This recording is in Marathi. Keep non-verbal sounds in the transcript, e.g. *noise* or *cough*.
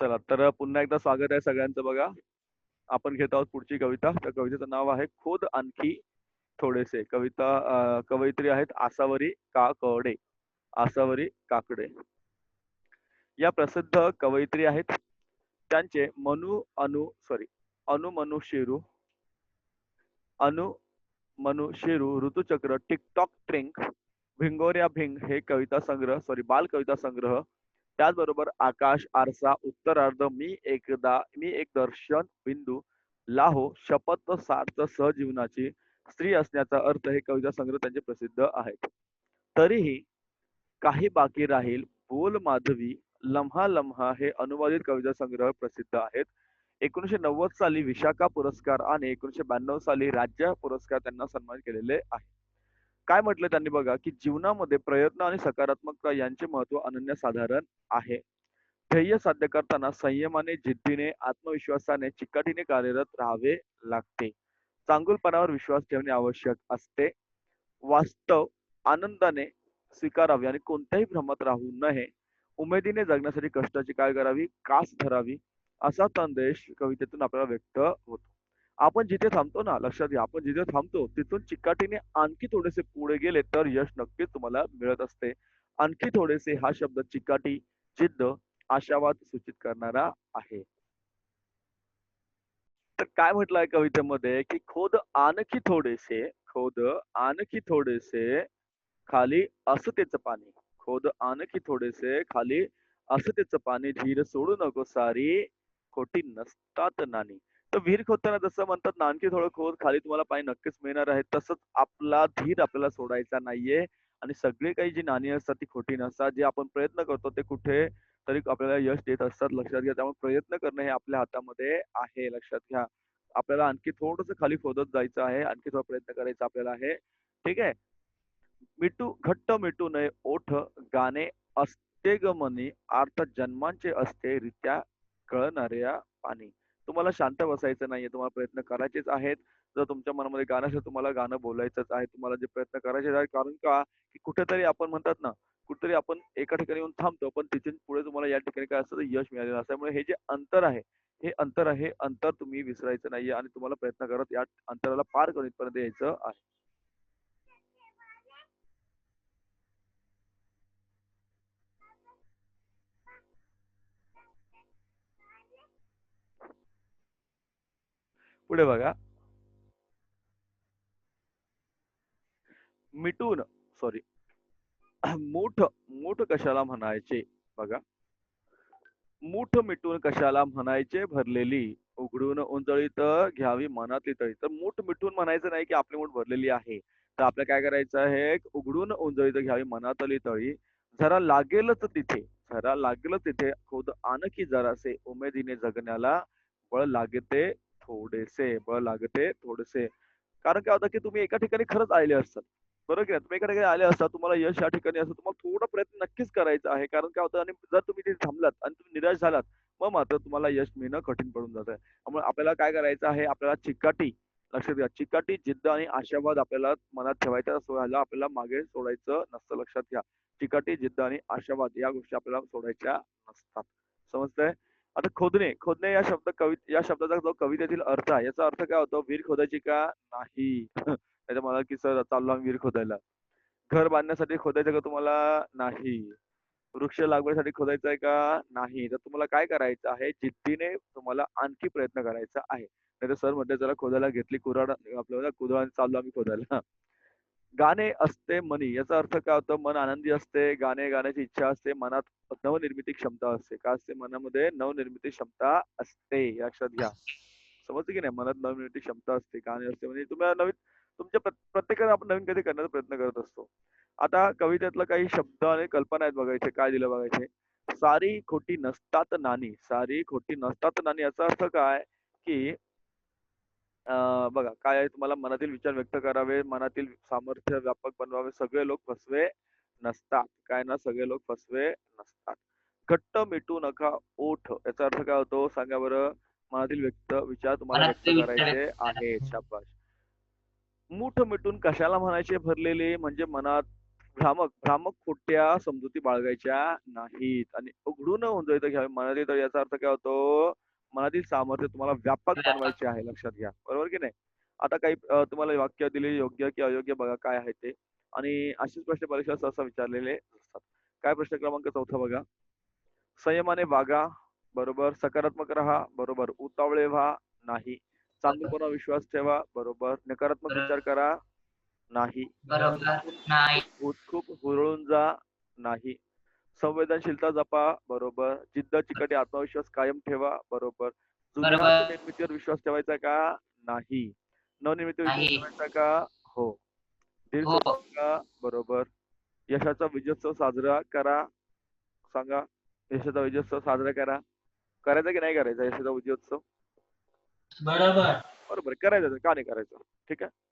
चला तर पुन्हा एकदा स्वागत आहे सगळ्यांचं बघा. आपण घेत आहोत पुढची कविता. त्या कवितेचं नाव आहे खोद आणखी थोडेसे. कविता कवयित्री आहेत आसावरी काकडे आसावरी काकडे या प्रसिद्ध कवयित्री आहेत. त्यांचे मनु अनु सॉरी अनु मनु शेरू अनु मनु शेरू ऋतुचक्र टिकटॉक ट्रिंक भिंगोऱ्या भिंग हे कविता संग्रह सॉरी बाल कविता संग्रह त्याचबरोबर आकाश आरसा उत्तरार्ध मी एकदा मी एक दर्शन बिंदू लाहो शपथ सार्थ सहजीवनाची स्त्री असण्याचा अर्थ हे कविता संग्रह त्यांचे प्रसिद्ध आहेत. तरीही काही बाकी राहील. बोल माधवी लम्हा लम्हा हे अनुवादित कविता संग्रह प्रसिद्ध आहेत. एकोणीशे नव्वद साली विशाखा पुरस्कार आणि एकोणीशे ब्याण्णव साली राज्य पुरस्कार त्यांना सन्मान केलेले आहे. काय म्हटलं त्यांनी बघा की जीवनामध्ये प्रयत्न आणि सकारात्मकता यांचे महत्त्व अनन्यसाधारण आहे. ध्येय साध्य करताना संयमाने जिद्दीने आत्मविश्वासाने चिकाटीने कार्यरत राहावे लागते. चांगुलपणावर विश्वास ठेवणे आवश्यक असते. वास्तव आनंदाने स्वीकारावे आणि कोणत्याही भ्रमात राहू नये. उमेदीने जगण्यासाठी कष्टाची काय करावी? कास धरावी? असा संदेश कवितेतून आपल्याला व्यक्त होतो. आपण जिथे थांबतो ना लक्षात घ्या आपण जिथे थांबतो तिथून चिकाटीने आणखी थोडेसे पुढे गेले तर यश नक्कीच तुम्हाला मिळत असते. आणखी थोडेसे हा शब्द चिकाटी जिद्द आशावाद सूचित करणारा आहे. तर काय म्हटलंय कवितेमध्ये? की खोद आणखी थोडेसे खोद आणखी थोडेसे खाली असतेच पाणी. खोद आणखी थोडेसे खाली असतेच पाणी. धीर सोडू नको सारी खोटी नसतात नाणी. तर विहीर खोदताना जसं म्हणतात ना आणखी थोडं खोद खाली तुम्हाला पाणी नक्कीच मिळणार आहे. तसंच आपला धीर आपल्याला सोडायचा नाहीये. आणि सगळी काही जी नाणी असतात ती खोटी नसतात जे आपण प्रयत्न करतो ते कुठे तरी आपल्याला यश देत असतात लक्षात घ्या. त्यामुळे प्रयत्न करणं हे आपल्या हातामध्ये आहे लक्षात घ्या. आपल्याला आणखी थोडस खाली खोदत जायचं आहे. आणखी थोडा प्रयत्न करायचा आपल्याला आहे. ठीक आहे? मिटू घट्ट मिटू नये ओठ गाणे असते ग मनी. अर्थ जन्मांचे असते रित्या कळणाऱ्या पाणी. तुम्हाला शांत बसायचं नाहीये. तुम्हाला प्रयत्न करायचेच आहेत. जर तुमच्या मनामध्ये गाणं असेल तुम्हाला गाणं बोलायचंच आहे. तुम्हाला जे प्रयत्न करायचे आहे कारण का की कुठेतरी आपण म्हणतात ना कुठेतरी आपण एका ठिकाणी येऊन थांबतो पण तिथून पुढे तुम्हाला या ठिकाणी काय असतं यश मिळालेलं असल्यामुळे हे जे अंतर आहे हे अंतर आहे अंतर तुम्ही विसरायचं नाहीये आणि तुम्हाला प्रयत्न करत या अंतराला पार करून इथपर्यंत यायचं आहे. पुढे बघा. मिटून सॉरी *clears throat* मूठ मूठ कशाला म्हणायचे? बघा. मूठ मिटून कशाला म्हणायचे? भरलेली उघडून उंजळीत घ्यावी मनातली तळी तर मूठ मिटून म्हणायचं नाही की आपली मूठ भरलेली आहे. तर आपल्याला काय करायचं आहे? उघडून उंजळीत घ्यावी मनातली तळी जरा लागेलच तिथे जरा लागेल तिथे. खोद आणखी जरासे उमेदीने जगण्याला बळ लागते. थोडेसे बळ लागते थोडेसे. कारण काय होतं की तुम्ही एका ठिकाणी खरंच आले असतात बरोबर की तुम्ही एका ठिकाणी आले असतात तुम्हाला यश या ठिकाणी असतं तुम्हाला थोडा प्रयत्न नक्कीच करायचा आहे. कारण काय होतं आणि जर तुम्ही तिथे थांबलात आणि तुम्ही निराश झालात मग मात्र तुम्हाला यश मिळणं कठीण पडून जातं. त्यामुळे आपल्याला काय करायचं आहे? आपल्याला चिकाटी लक्षात घ्या चिकाटी जिद्द आणि आशावाद आपल्याला मनात ठेवायचा असतो. ह्याला आपल्याला मागे सोडायचं नसतं लक्षात घ्या. चिकाटी जिद्द आणि आशावाद या गोष्टी आपल्याला सोडायच्या नसतात. समजतंय? आता खोदणे खोदणे या शब्द कवि या शब्दाचा जो कवितेतील अर्थ आहे याचा अर्थ काय होतो? विहीर खोदायची का? नाही. *laughs* त्याच्या मला की सर चाललो आम्ही विहीर खोदायला. घर बांधण्यासाठी खोदायचं का तुम्हाला? नाही. वृक्ष लागवडीसाठी खोदायचं आहे का? नाही. तर तुम्हाला काय करायचं आहे? जिद्दीने तुम्हाला आणखी प्रयत्न करायचा आहे. नाही तर सरमध्ये जरा खोदायला घेतली कुराड आपल्याला कुदळाने चाललो आम्ही खोदायला. गाणे असते मनी याचा अर्थ काय होतं? मन आनंदी असते गाणे गाण्याची इच्छा असते मनात नवनिर्मिती क्षमता असते. काय असते? मनामध्ये नवनिर्मिती क्षमता असते लक्षात घ्या. समजते की नाही? मनात नवनिर्मिती क्षमता असते गाणे असते. म्हणजे तुम्हाला नवीन तुमच्या प्रत्येकाला आपण नवीन कधी करण्याचा प्रयत्न करत असतो. आता कवितेतलं काही शब्द आणि कल्पना आहेत बघायचे काय दिलं बघायचे सारी खोटी नसतात नाणी. सारी खोटी नसतात नाणी. याचा अर्थ काय? की अं, बघा काय आहे तुम्हाला मनातील विचार व्यक्त करावे मनातील सामर्थ्य व्यापक बनवावे सगळे लोक फसवे नसतात. काय ना सगळे लोक फसवे नसतात. घट्ट मिटू नका ओठ. याचा अर्थ काय होतो? सांगा बरं. मनातील व्यक्त विचार तुम्हाला व्यक्त मनातले विचार करायचे व्यक्त आहेत. शाबाश मूठ मिटून कशाला म्हणायचे भरलेले? म्हणजे मनात भ्रामक भ्रामक खोट्या समजुती बाळगायच्या नाहीत. आणि उघडून उंजळीत घ्यावे. मनातील तर याचा अर्थ काय होतो? मनातील सामर्थ्य तुम्हाला व्यापक. बनवायचे आहे लक्षात घ्या. बरोबर की नाही? आता काही तुम्हाला वाक्य दिले योग्य की अयोग्य बघा काय आहे ते. आणि असेच प्रश्न परीक्षा सहसा विचारलेले असतात. काय प्रश्न क्रमांक चौथा बघा? संयमाने वागा बरोबर. सकारात्मक राहा बरोबर. उतावळे व्हा नाही. चांगलपणा विश्वास ठेवा बरोबर. नकारात्मक. विचार करा नाही. खूप हुरळून जा नाही. संवेदनशीलता जपा बरोबर. जिद्द चिकटी आत्मविश्वास कायम ठेवा बरोबर. जुन्या. निर्मितीवर विश्वास ठेवायचा का? नाही. नवनिर्मितीवर विश्वास. ठेवायचा का? हो. धीर हो. सोडायचा का? बरोबर. यशाचा विजयोत्सव साजरा करा. सांगा. यशाचा विजयोत्सव साजरा करा. करायचा की नाही करायचा? यशाचा विजयोत्सव? बरोबर. बरोबर. करायचा का नाही करायचा? ठीक आहे?